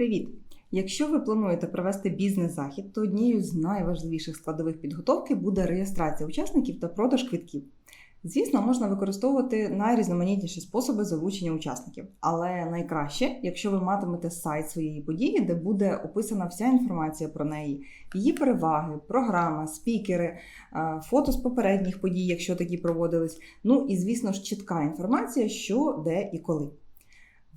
Привіт! Якщо ви плануєте провести бізнес-захід, то однією з найважливіших складових підготовки буде реєстрація учасників та продаж квитків. Звісно, можна використовувати найрізноманітніші способи залучення учасників, але найкраще, якщо ви матимете сайт своєї події, де буде описана вся інформація про неї, її переваги, програма, спікери, е, фото з попередніх подій, якщо такі проводились. Ну і звісно ж чітка інформація, що, де і коли.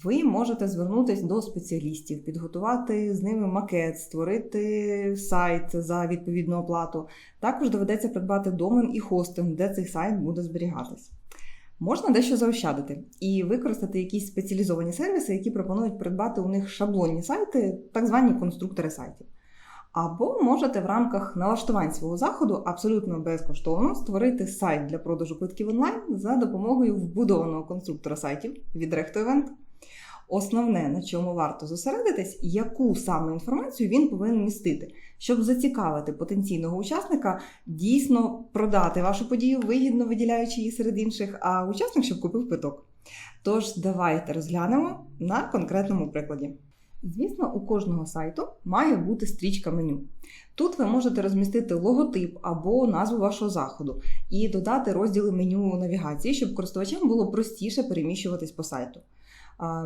Ви можете звернутися до спеціалістів, підготувати з ними макет, створити сайт за відповідну оплату. Також доведеться придбати домен і хостинг, де цей сайт буде зберігатись. Можна дещо заощадити і використати якісь спеціалізовані сервіси, які пропонують придбати у них шаблонні сайти, так звані конструктори сайтів. Або можете в рамках налаштувань свого заходу абсолютно безкоштовно створити сайт для продажу квитків онлайн за допомогою вбудованого конструктора сайтів від RectoEvent. Основне, на чому варто зосередитись, яку саме інформацію він повинен містити, щоб зацікавити потенційного учасника дійсно продати вашу подію, вигідно виділяючи її серед інших, а учасник щоб купив квиток. Тож давайте розглянемо на конкретному прикладі. Звісно, у кожного сайту має бути стрічка меню. Тут ви можете розмістити логотип або назву вашого заходу і додати розділи меню навігації, щоб користувачам було простіше переміщуватись по сайту.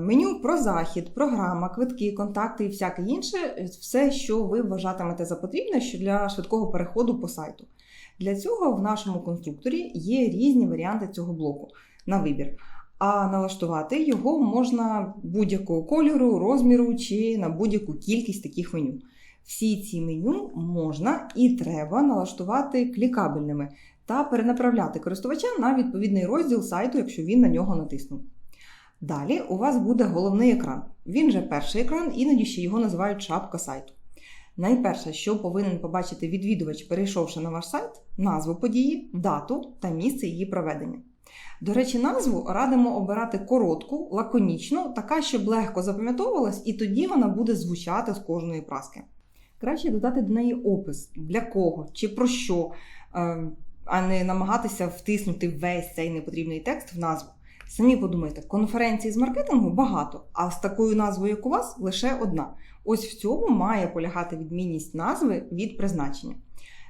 Меню про захід, програма, квитки, контакти і всяке інше все, що ви вважатимете за потрібне для швидкого переходу по сайту. Для цього в нашому конструкторі є різні варіанти цього блоку на вибір. А налаштувати його можна будь-якого кольору, розміру чи на будь-яку кількість таких меню. Всі ці меню можна і треба налаштувати клікабельними та перенаправляти користувача на відповідний розділ сайту, якщо він на нього натиснув. Далі у вас буде головний екран. Він же перший екран, іноді ще його називають шапка сайту. Найперше, що повинен побачити відвідувач, перейшовши на ваш сайт, назву події, дату та місце її проведення. До речі, назву радимо обирати коротку, лаконічну, така, щоб легко запам'ятовувалась, і тоді вона буде звучати з кожної праски. Краще додати до неї опис, для кого чи про що, е, а не намагатися втиснути весь цей непотрібний текст в назву. Самі подумайте, конференцій з маркетингу багато, а з такою назвою, як у вас, лише одна. Ось в цьому має полягати відмінність назви від призначення.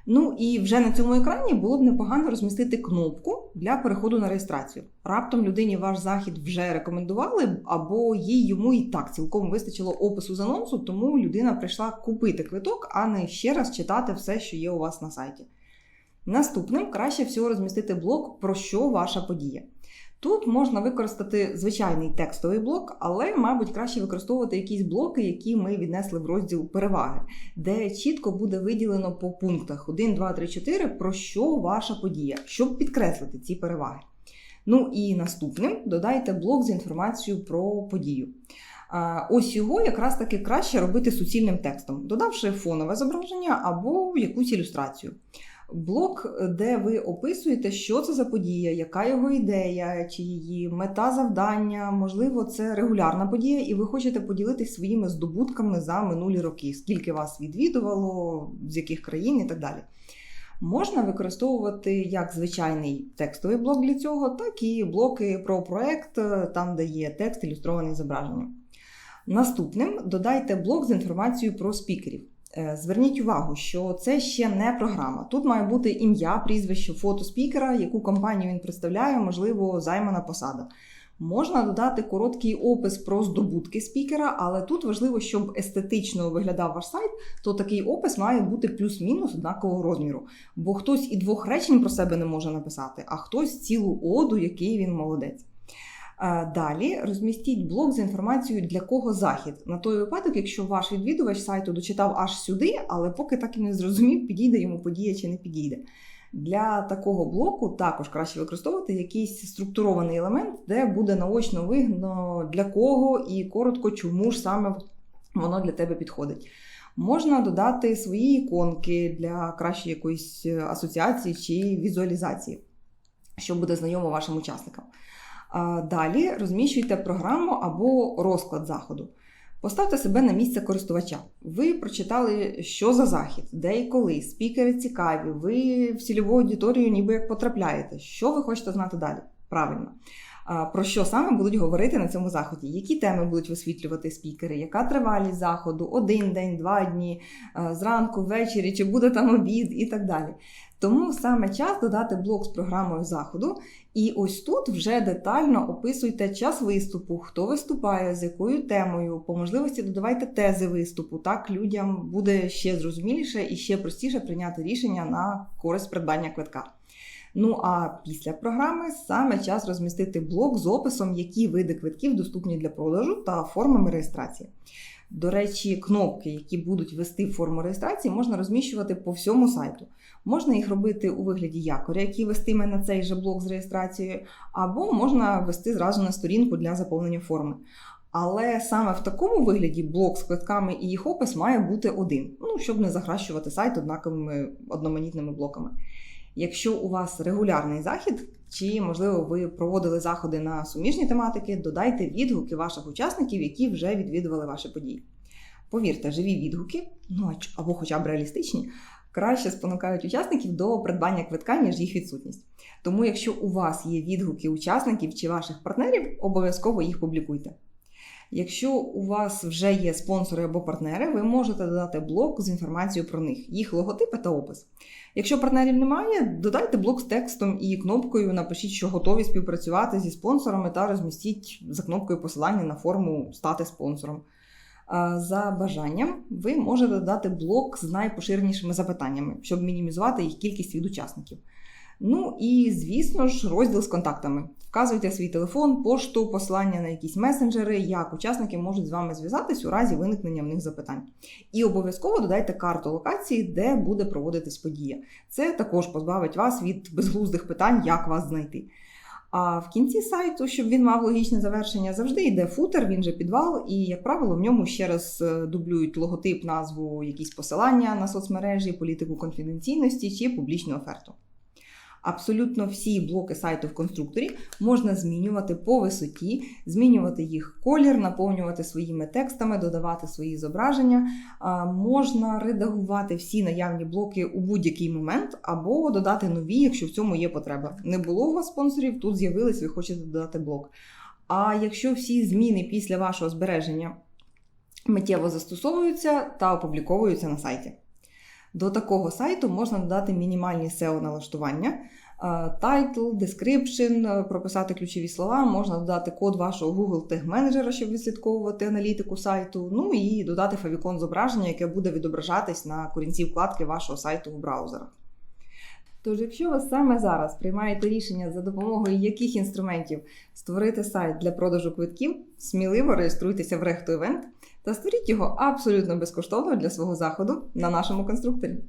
Ну і вже на цьому екрані було б непогано розмістити кнопку для переходу на реєстрацію. Раптом людині ваш захід вже рекомендували, або їй йому і так цілком вистачило опису з анонсу, тому людина прийшла купити квиток, а не ще раз читати все, що є у вас на сайті. Наступним краще всього розмістити блок, про що ваша подія. Тут можна використати звичайний текстовий блок, але, мабуть, краще використовувати якісь блоки, які ми віднесли в розділ переваги, де чітко буде виділено по пунктах 1, 2, 3, 4, про що ваша подія, щоб підкреслити ці переваги. Ну і наступним додайте блок з інформацією про подію. Ось його якраз таки краще робити суцільним текстом, додавши фонове зображення або якусь ілюстрацію блок, де ви описуєте, що це за подія, яка його ідея, чи її мета завдання, можливо, це регулярна подія, і ви хочете поділитися своїми здобутками за минулі роки, скільки вас відвідувало, з яких країн і так далі. Можна використовувати як звичайний текстовий блок для цього, так і блоки про проект, там, де є текст, ілюстрований зображенням. Наступним додайте блок з інформацією про спікерів. Е, зверніть увагу, що це ще не програма. Тут має бути ім'я, прізвище, фото спікера, яку компанію він представляє, можливо, займана посада. Можна додати короткий опис про здобутки спікера, але тут важливо, щоб естетично виглядав ваш сайт, то такий опис має бути плюс-мінус однакового розміру. Бо хтось і двох речень про себе не може написати, а хтось цілу оду, який він молодець. Далі розмістіть блок з інформацією, для кого захід на той випадок, якщо ваш відвідувач сайту дочитав аж сюди, але поки так і не зрозумів, підійде йому подія чи не підійде. Для такого блоку також краще використовувати якийсь структурований елемент, де буде наочно видно для кого і коротко, чому ж саме воно для тебе підходить. Можна додати свої іконки для кращої якоїсь асоціації чи візуалізації, що буде знайомо вашим учасникам. Далі розміщуйте програму або розклад заходу. Поставте себе на місце користувача. Ви прочитали, що за захід, де і коли, спікери цікаві, ви в цільову аудиторію ніби як потрапляєте. Що ви хочете знати далі? Правильно. про що саме будуть говорити на цьому заході, які теми будуть висвітлювати спікери, яка тривалість заходу, один день, два дні, зранку, ввечері, чи буде там обід і так далі. Тому саме час додати блок з програмою заходу. І ось тут вже детально описуйте час виступу, хто виступає, з якою темою, по можливості додавайте тези виступу. Так людям буде ще зрозуміліше і ще простіше прийняти рішення на користь придбання квитка. Ну а після програми саме час розмістити блок з описом, які види квитків доступні для продажу та формами реєстрації. До речі, кнопки, які будуть вести форму реєстрації, можна розміщувати по всьому сайту. Можна їх робити у вигляді якоря, який вестиме на цей же блок з реєстрацією, або можна вести зразу на сторінку для заповнення форми. Але саме в такому вигляді блок з квитками і їх опис має бути один, ну щоб не захращувати сайт однаковими одноманітними блоками. Якщо у вас регулярний захід, чи, можливо, ви проводили заходи на суміжні тематики, додайте відгуки ваших учасників, які вже відвідували ваші події. Повірте, живі відгуки, ну або хоча б реалістичні, краще спонукають учасників до придбання квитка, ніж їх відсутність. Тому, якщо у вас є відгуки учасників чи ваших партнерів, обов'язково їх публікуйте. Якщо у вас вже є спонсори або партнери, ви можете додати блок з інформацією про них, їх логотипи та опис. Якщо партнерів немає, додайте блок з текстом і кнопкою напишіть, що готові співпрацювати зі спонсорами та розмістіть за кнопкою посилання на форму Стати спонсором. За бажанням, ви можете додати блок з найпоширенішими запитаннями, щоб мінімізувати їх кількість від учасників. Ну і, звісно ж, розділ з контактами. Вказуйте свій телефон, пошту, посилання на якісь месенджери, як учасники можуть з вами зв'язатись у разі виникнення в них запитань. І обов'язково додайте карту локації, де буде проводитись подія. Це також позбавить вас від безглуздих питань, як вас знайти. А в кінці сайту, щоб він мав логічне завершення, завжди йде футер, він же підвал, і, як правило, в ньому ще раз е, дублюють логотип, назву, якісь посилання на соцмережі, політику конфіденційності чи публічну оферту. Абсолютно всі блоки сайту в конструкторі можна змінювати по висоті, змінювати їх колір, наповнювати своїми текстами, додавати свої зображення. Можна редагувати всі наявні блоки у будь-який момент, або додати нові, якщо в цьому є потреба. Не було у вас спонсорів, тут з'явились, ви хочете додати блок. А якщо всі зміни після вашого збереження миттєво застосовуються та опубліковуються на сайті. До такого сайту можна додати мінімальні SEO-налаштування, title, description, прописати ключові слова, можна додати код вашого Google Tag менеджера, щоб відслідковувати аналітику сайту, ну і додати фавікон зображення, яке буде відображатись на корінці вкладки вашого сайту в браузерах. Тож, якщо ви саме зараз приймаєте рішення за допомогою яких інструментів створити сайт для продажу квитків, сміливо реєструйтеся в Rechto Event та створіть його абсолютно безкоштовно для свого заходу на нашому конструкторі.